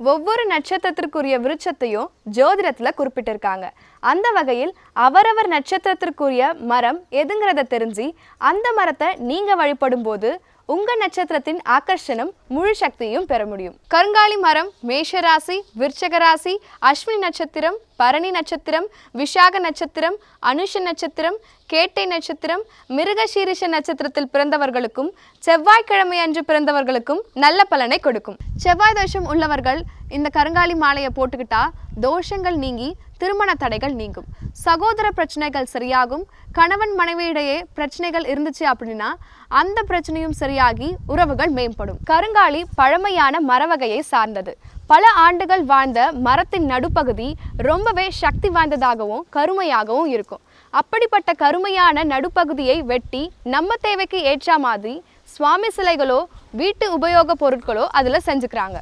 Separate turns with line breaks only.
ஒவ்வொரு நட்சத்திரத்திற்குரிய விருட்சத்தையும் ஜோதிடத்துல குறிப்பிட்டிருக்காங்க. அந்த வகையில் அவரவர் நட்சத்திரத்திற்குரிய மரம் எதுங்கிறத தெரிஞ்சு அந்த மரத்தை நீங்க வழிபடும் போது உங்க நட்சத்திரத்தின் ஆகர்ஷணம் முழு சக்தியும் பெற முடியும். கருங்காலி மரம் மேஷராசி விருச்சகராசி அஸ்வினி நட்சத்திரம் பரணி நட்சத்திரம் விஷாக நட்சத்திரம் அனுஷ நட்சத்திரம் கேட்டை நட்சத்திரம் மிருகசீரிஷ நட்சத்திரத்தில் பிறந்தவர்களுக்கும் செவ்வாய்க்கிழமை அன்று பிறந்தவர்களுக்கும் நல்ல பலனை கொடுக்கும். செவ்வாய் தோஷம் உள்ளவர்கள் இந்த கருங்காலி மாலையை போட்டுக்கிட்டா தோஷங்கள் நீங்கி திருமண தடைகள் நீங்கும். சகோதர பிரச்சனைகள் சரியாகும். கணவன் மனைவியிடையே பிரச்சனைகள் இருந்துச்சு அப்படின்னா அந்த பிரச்சனையும் சரியாகி உறவுகள் மேம்படும். கருங்காலி பழமையான மரவகையை சார்ந்தது. பல ஆண்டுகள் வாழ்ந்த மரத்தின் நடுப்பகுதி ரொம்பவே சக்தி வாய்ந்ததாகவும் கருமையாகவும் இருக்கும். அப்படிப்பட்ட கருமையான நடுப்பகுதியை வெட்டி நம்ம தேவைக்கு ஏற்ற மாதிரி சுவாமி சிலைகளோ வீட்டு உபயோக பொருட்களோ அதில் செஞ்சுக்கிறாங்க.